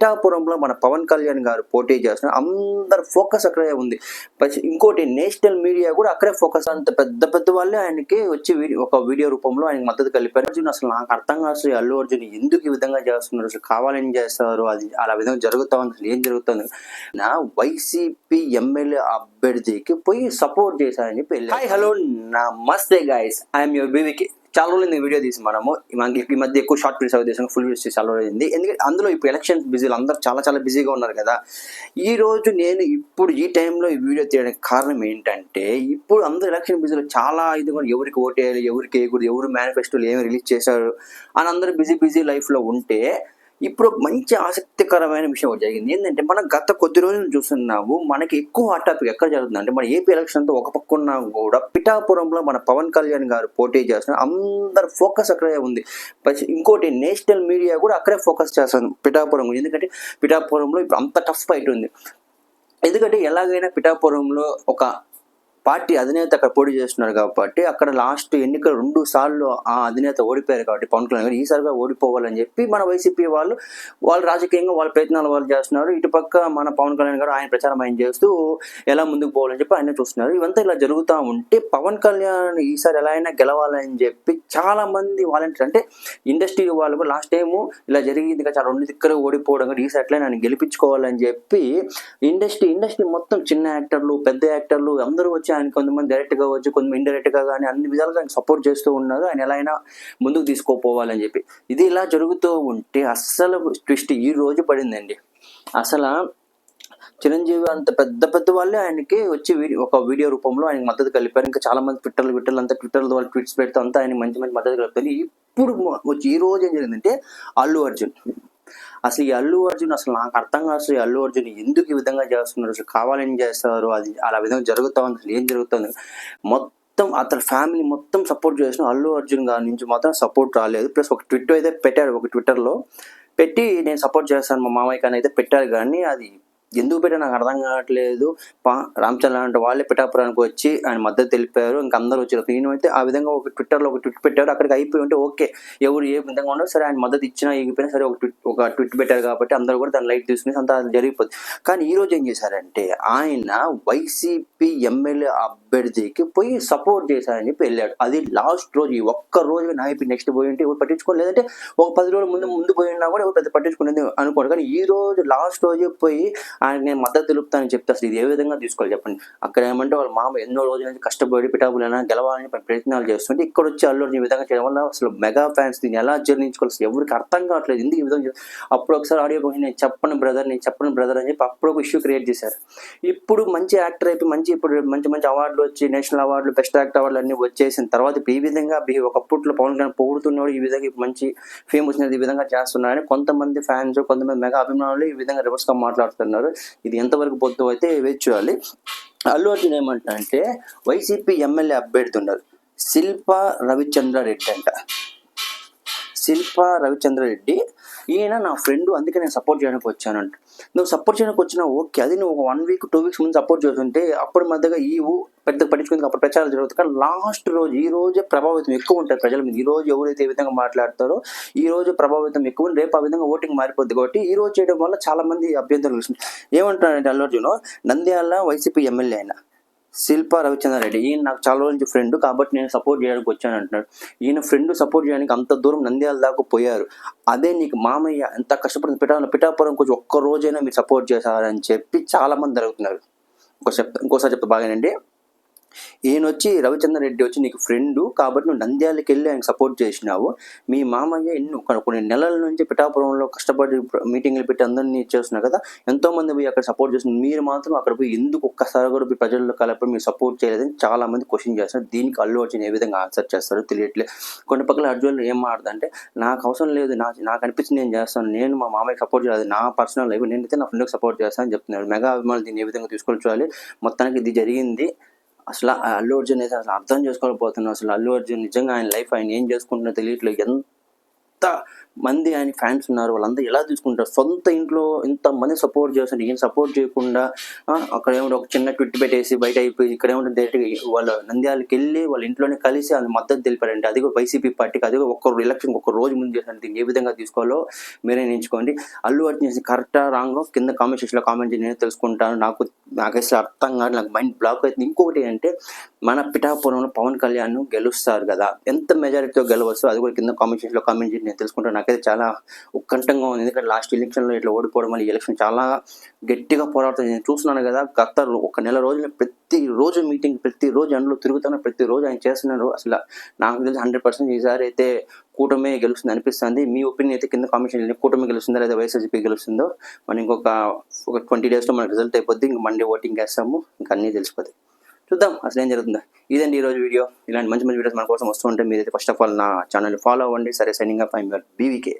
పిఠాపురంలో మన పవన్ కళ్యాణ్ గారు పోటీ చేస్తున్నారు అందరు ఫోకస్ అక్కడే ఉంది. ఇంకోటి నేషనల్ మీడియా కూడా అక్కడే ఫోకస్ అంత పెద్ద పెద్ద వాళ్ళే ఆయనకి వచ్చి ఒక వీడియో రూపంలో ఆయనకి మద్దతు కలిపారు. అర్జున్ అసలు నాకు అర్థం కాదు అల్లు అర్జున్ ఎందుకు ఈ విధంగా చేస్తున్నారు? అసలు కావాలని చేస్తారు? అది అలా విధంగా జరుగుతా ఉంది. అసలు ఏం జరుగుతుంది? నా వైసీపీ ఎమ్మెల్యే అభ్యర్థికి పోయి సపోర్ట్ చేశారని చెప్పి. హాయ్ హలో నమస్తే గైస్ ఐఎమ్ యువర్ బీవీకి చాలా రోజులు వీడియో తీసి మనము. మనకి ఈ మధ్య ఎక్కువ షార్ట్ వీడియోస్ చేసాం ఫుల్ వీడియోస్ చాలా రోజులైంది ఎందుకంటే అందులో ఇప్పుడు ఎలక్షన్ బిజీలు అందరూ చాలా చాలా బిజీగా ఉన్నారు కదా. ఈ రోజు నేను ఇప్పుడు ఈ టైంలో ఈ వీడియో తీయడానికి కారణం ఏంటంటే ఇప్పుడు అందరూ ఎలక్షన్ బిజీలో చాలా ఇది కూడా ఎవరికి ఓటేయాలి ఎవరికి వేయకూడదు ఎవరు మేనిఫెస్టోలు ఏమి రిలీజ్ చేశారు అని అందరూ బిజీ బిజీ లైఫ్లో ఉంటే ఇప్పుడు మంచి ఆసక్తికరమైన విషయం జరిగింది. ఏంటంటే మనం గత కొద్ది రోజులు చూస్తున్నాము మనకి ఎక్కువ హాట్ టాపిక్ ఎక్కడ జరుగుతుంది అంటే మన ఏపీ ఎలక్షన్తో ఒక పక్క ఉన్నా కూడా పిఠాపురంలో మన పవన్ కళ్యాణ్ గారు పోటీ చేస్తున్నారు అందరు ఫోకస్ అక్కడే ఉంది. ఇంకోటి నేషనల్ మీడియా కూడా అక్కడే ఫోకస్ చేస్తుంది పిఠాపురం గురించి. ఎందుకంటే పిఠాపురంలో ఇప్పుడు అంత టఫ్ ఫైట్ ఉంది. ఎందుకంటే ఎలాగైనా పిఠాపురంలో ఒక పార్టీ అధినేత అక్కడ పోటీ చేస్తున్నారు కాబట్టి అక్కడ లాస్ట్ ఎన్నికలు రెండు సార్లు ఆ అధినేత ఓడిపోయారు కాబట్టి పవన్ కళ్యాణ్ గారు. ఈసారిగా ఓడిపోవాలని చెప్పి మన వైసీపీ వాళ్ళు వాళ్ళు రాజకీయంగా వాళ్ళ ప్రయత్నాలు వాళ్ళు చేస్తున్నారు. ఇటుపక్క మన పవన్ కళ్యాణ్ గారు ఆయన ప్రచారం ఆయన చేస్తూ ఎలా ముందుకు పోవాలని చెప్పి ఆయన చూస్తున్నారు. ఇవంతా ఇలా జరుగుతూ ఉంటే పవన్ కళ్యాణ్ ఈసారి ఎలా అయినా గెలవాలని చెప్పి చాలా మంది వాలంటీర్ అంటే ఇండస్ట్రీ వాళ్ళు కూడా లాస్ట్ టైము ఇలా జరిగింది కదా రెండు దిక్కలు ఓడిపోవడం కూడా ఈసారి ఎట్లా నన్ను గెలిపించుకోవాలని చెప్పి ఇండస్ట్రీ ఇండస్ట్రీ మొత్తం చిన్న యాక్టర్లు పెద్ద యాక్టర్లు అందరూ వచ్చి ఆయన కొంతమంది డైరెక్ట్గా వచ్చి కొంతమంది ఇండైరెక్ట్గా కానీ అన్ని విధాలుగా ఆయన సపోర్ట్ చేస్తూ ఉన్నారు. ఆయన ఎలా అయినా ముందుకు తీసుకోపోవాలని చెప్పి. ఇది ఇలా జరుగుతూ ఉంటే అస్సలు ట్విస్ట్ ఈ రోజు పడిందండి. అసలు చిరంజీవి అంత పెద్ద పెద్ద వాళ్ళే ఆయనకి వచ్చి వీడియో ఒక వీడియో రూపంలో ఆయనకి మద్దతు కలిపారు. ఇంకా చాలా మంది ట్విట్టర్లు ట్విట్టర్లు అంతా ట్విట్టర్ వాళ్ళు ట్వీట్స్ పెడితే అంతా ఆయన మంచి మంచి మద్దతు కలుపుతారు ఇప్పుడు వచ్చి ఈ రోజు ఏం జరిగిందంటే అల్లు అర్జున్ అసలు ఈ అల్లు అర్జున్ అసలు నాకు అర్థం కాదు అసలు అల్లు అర్జున్ ఎందుకు ఈ విధంగా చేస్తున్నారు అసలు కావాలని చేస్తారు అది అలా విధంగా జరుగుతా ఉంది అసలు ఏం జరుగుతుంది? మొత్తం అతని ఫ్యామిలీ మొత్తం సపోర్ట్ చేసిన అల్లు అర్జున్ గారి నుంచి మాత్రం సపోర్ట్ రాలేదు. ప్లస్ ఒక ట్విట్టర్ అయితే పెట్టాడు ఒక ట్విట్టర్లో పెట్టి నేను సపోర్ట్ చేస్తాను మా మామయ్య అని అయితే పెట్టారు కానీ అది ఎందుకు పెట్టా నాకు అర్థం కావట్లేదు. పా రామచంద్ర లాంటి వాళ్ళే పిఠాపురానికి వచ్చి ఆయన మద్దతు తెలిపారు. ఇంకా అందరూ వచ్చారు ఈయన అయితే ఆ విధంగా ఒక ట్విట్టర్లో ఒక ట్విట్ పెట్టారు. అక్కడికి అయిపోయి ఉంటే ఓకే. ఎవరు ఏ విధంగా ఉండదు సరే ఆయన మద్దతు ఇచ్చినా ఇగిపోయినా సరే ఒక ట్విట్ ఒక ట్విట్ పెట్టారు కాబట్టి అందరూ కూడా దాని లైట్ తీసుకుని అంత జరిగిపోతుంది కానీ ఈ రోజు ఏం చేశారంటే ఆయన వైసీపీ ఎమ్మెల్యే అభ్యర్థికి పోయి సపోర్ట్ చేశానని చెప్పి వెళ్ళాడు. అది లాస్ట్ రోజు ఈ ఒక్క రోజు నాయపి నెక్స్ట్ పోయి ఉంటే ఎవరు పట్టించుకోలేదంటే లేదంటే ఒక పది రోజుల ముందు ముందు పోయి ఉన్నా కూడా ఎవరు పెద్ద పట్టించుకునేది అనుకోడు కానీ ఈ రోజు లాస్ట్ రోజు పోయి ఆయన నేను మద్దతు తెలుపుతానని చెప్తే అసలు ఇది ఏ విధంగా తీసుకోవాలి చెప్పండి. అక్కడ ఏమంటే వాళ్ళ మామ ఎన్నో రోజుల నుంచి కష్టపడి పిఠాపులైనా గెలవాలని ప్రయత్నాలు చేస్తుంటే ఇక్కడ వచ్చి అల్లు ఈ విధంగా చేయడం వల్ల అసలు మెగా ఫ్యాన్స్ దీన్ని ఎలా జీర్ణించుకోవాలి ఎవరికి అర్థం కావట్లేదు. ఎందుకు ఈ విధంగా అప్పుడు ఒకసారి ఆడియో పోయి నేను చెప్పను బ్రదర్ నేను చెప్పను బ్రదర్ అని చెప్పి అప్పుడు ఒక ఇష్యూ క్రియేట్ చేశారు. ఇప్పుడు మంచి యాక్టర్ అయిపోయి మంచి ఇప్పుడు మంచి మంచి అవార్డులు వచ్చి నేషనల్ అవార్డులు బెస్ట్ యాక్ట్ అవార్డులు అన్ని వచ్చేసిన తర్వాత ఈ విధంగా బి- ఒకప్పట్లో పవన్ కళ్యాణ్ పొగుడుతున్నవాడు ఈ విధంగా మంచి ఫేమ్ వచ్చినది ఈ విధంగా చేస్తున్నారని కొంతమంది ఫ్యాన్స్ కొంతమంది మెగా అభిమానులు ఈ విధంగా రివర్స్గా మాట్లాడుతున్నారు. ఇది ఎంతవరకు పొద్దు అయితే వేచి చూడాలి. అల్లు అర్జున్ ఏమంటారంటే వైసీపీ ఎమ్మెల్యే అభ్యర్థి ఉన్నారు శిల్ప రవిచంద్ర రెడ్డి అంట. శిల్ప రవిచంద్ర రెడ్డి ఈయన నా ఫ్రెండ్ అందుకే నేను సపోర్ట్ చేయడానికి వచ్చానంట. నువ్వు సపోర్ట్ చేయడానికి వచ్చినావు ఓకే. అది నువ్వు వన్ వీక్ టూ వీక్స్ ముందు సపోర్ట్ చేస్తుంటే అప్పుడు మధ్యగా ఈ ఊ- పెద్ద పట్టించుకుంది అప్పుడు ప్రచారాలు జరుగుతుంది కానీ లాస్ట్ రోజు ఈ రోజే ప్రభావితం ఎక్కువ ఉంటుంది ప్రజల మీద. ఈ రోజు ఎవరైతే ఏ విధంగా మాట్లాడతారో ఈ రోజు ప్రభావితం ఎక్కువ రేపు ఆ విధంగా ఓటింగ్ మారిపోద్ది కాబట్టి ఈ రోజు చేయడం వల్ల చాలా మంది అభ్యంతరం ఏమంటున్నారంటే అల్లు అర్జున్? నంద్యాల వైసీపీ ఎమ్మెల్యే అయినా శిల్ప రవిచంద్రారెడ్డి ఈయన నాకు చాలా రోజు నుంచి ఫ్రెండ్ కాబట్టి నేను సపోర్ట్ చేయడానికి వచ్చాను అంటున్నాడు. ఈయన ఫ్రెండ్ సపోర్ట్ చేయడానికి అంత దూరం నంద్యాల దాకా పోయారు. అదే నీకు మామయ్య ఎంత కష్టపడిన పిఠాపురం పిఠాపురం కొంచెం ఒక్క రోజైనా మీరు సపోర్ట్ చేశారని చెప్పి చాలామంది జరుగుతున్నారు ఇంకో చెప్తా ఇంకోసారి చెప్తా బాగానండి. ఈయన వచ్చి రవిచంద్ర రెడ్డి వచ్చి నీకు ఫ్రెండు కాబట్టి నువ్వు నంద్యాలకి వెళ్ళి ఆయన సపోర్ట్ చేసినావు. మీ మామయ్య ఎన్నో కొన్ని- నెలల నుంచి పిఠాపురంలో కష్టపడి మీటింగ్లు పెట్టి అందరినీ చేస్తున్నావు కదా. ఎంతో మంది పోయి అక్కడ సపోర్ట్ చేస్తున్నారు. మీరు మాత్రం అక్కడ పోయి ఎందుకు ఒక్కసారి కూడా పోయి ప్రజల్లో కలపడి మీరు సపోర్ట్ చేయలేదని చాలామంది క్వశ్చన్ చేస్తారు దీనికి అల్లు అర్జున్ ఏ విధంగా ఆన్సర్ చేస్తారో తెలియట్లేదు కొన్ని పక్కల అర్జున్ ఏం మాట్లాడుతుంటే నాకు అవసరం లేదు నా నాకు అనిపించింది నేను చేస్తాను. నేను మా మామయ్య సపోర్ట్ చేయాలి. నా పర్సనల్ లైఫ్ నేనైతే నా ఫ్రెండ్కి సపోర్ట్ చేస్తాను అని చెప్తున్నాడు. మెగా అభిమానులు దీన్ని ఏ విధంగా తీసుకొని చూడాలి? మొత్తానికి ఇది జరిగింది. అసలు ఆ అల్లు అర్జున్ అయితే అసలు అర్థం చేసుకోలేకపోతున్నాను. అసలు అల్లు అర్జున్ నిజంగా ఆయన లైఫ్ ఆయన ఏం చేసుకుంటున్నా తెలియట్లేదు. ఎంత ఎంత మంది ఆయన ఫ్యాన్స్ ఉన్నారు వాళ్ళందరూ ఎలా తీసుకుంటారు సొంత ఇంట్లో ఇంత మంది సపోర్ట్ చేస్తుంటే ఏం సపోర్ట్ చేయకుండా అక్కడ ఏమిటో ఒక చిన్న ట్విట్ పెట్టేసి బయట అయిపోయి ఇక్కడ ఏమిటో డైరెక్ట్గా వాళ్ళ నంద్యాలకి వెళ్ళి వాళ్ళ ఇంట్లోనే కలిసి వాళ్ళు మద్దతు తెలిపారంటే అది కూడా వైసీపీ పార్టీకి అది ఒక్క ఎలక్షన్ ఒక రోజు ముందు చేసినట్టు దీన్ని ఏ విధంగా తీసుకోవాలో మీరే నేర్చుకోండి. అల్లు అర్జున్ చేసి కరెక్టా రాంగ్ కింద కామెంట్ సెక్షన్లో కామెంట్ చేసి నేను తెలుసుకుంటాను నాకు నాకైతే అర్థం కాదు నాకు మైండ్ బ్లాక్ అవుతుంది. ఇంకొకటి అంటే మన పిఠాపురంలో పవన్ కళ్యాణ్ గెలుస్తారు కదా. ఎంత మెజారిటీతో గెలవచ్చు అది కూడా కింద కామెంట్ కామెంట్ చేసి నేను తెలుసుకుంటాను. నాకైతే చాలా ఉత్కంఠంగా ఉంది. ఎందుకంటే లాస్ట్ ఎలక్షన్లో ఇట్లా ఓడిపోవడం వల్ల ఎలక్షన్ చాలా గట్టిగా పోరాడుతుంది. నేను చూస్తున్నాను కదా గత ఒక నెల రోజులు ప్రతి రోజు మీటింగ్ ప్రతి రోజు అందులో తిరుగుతాను ప్రతి రోజు ఆయన చేస్తున్నారు అసలు నాకు తెలిసి హండ్రెడ్ పర్సెంట్ ఈసారి అయితే కూటమే గెలుస్తుంది అనిపిస్తుంది. మీ ఒపీనియన్ అయితే కింద కామెంట్ కూటమి గెలుస్తుందా లేదా వైఎస్ఆర్సీపీ గెలుస్తుందో మనం ఇంకొక ఒక ట్వంటీ డేస్లో మనకి రిజల్ట్ అయిపోద్ది. ఇంక మండే ఓటింగ్ వేస్తాము ఇంకా అన్నీ తెలిసిపోతాయి. చూద్దాం అసలు ఏం జరుగుతుందా. ఇదండి ఈ రోజు వీడియో. ఇలాంటి మంచి మంచి వీడియోస్ మన కోసం వస్తూ ఉంటే మీరైతే ఫస్ట్ ఆఫ్ ఆల్ నా ఛానల్ ఫాలో అవ్వండి. సరే సైనింగ్ అప్ ఐమ్ బీవీకే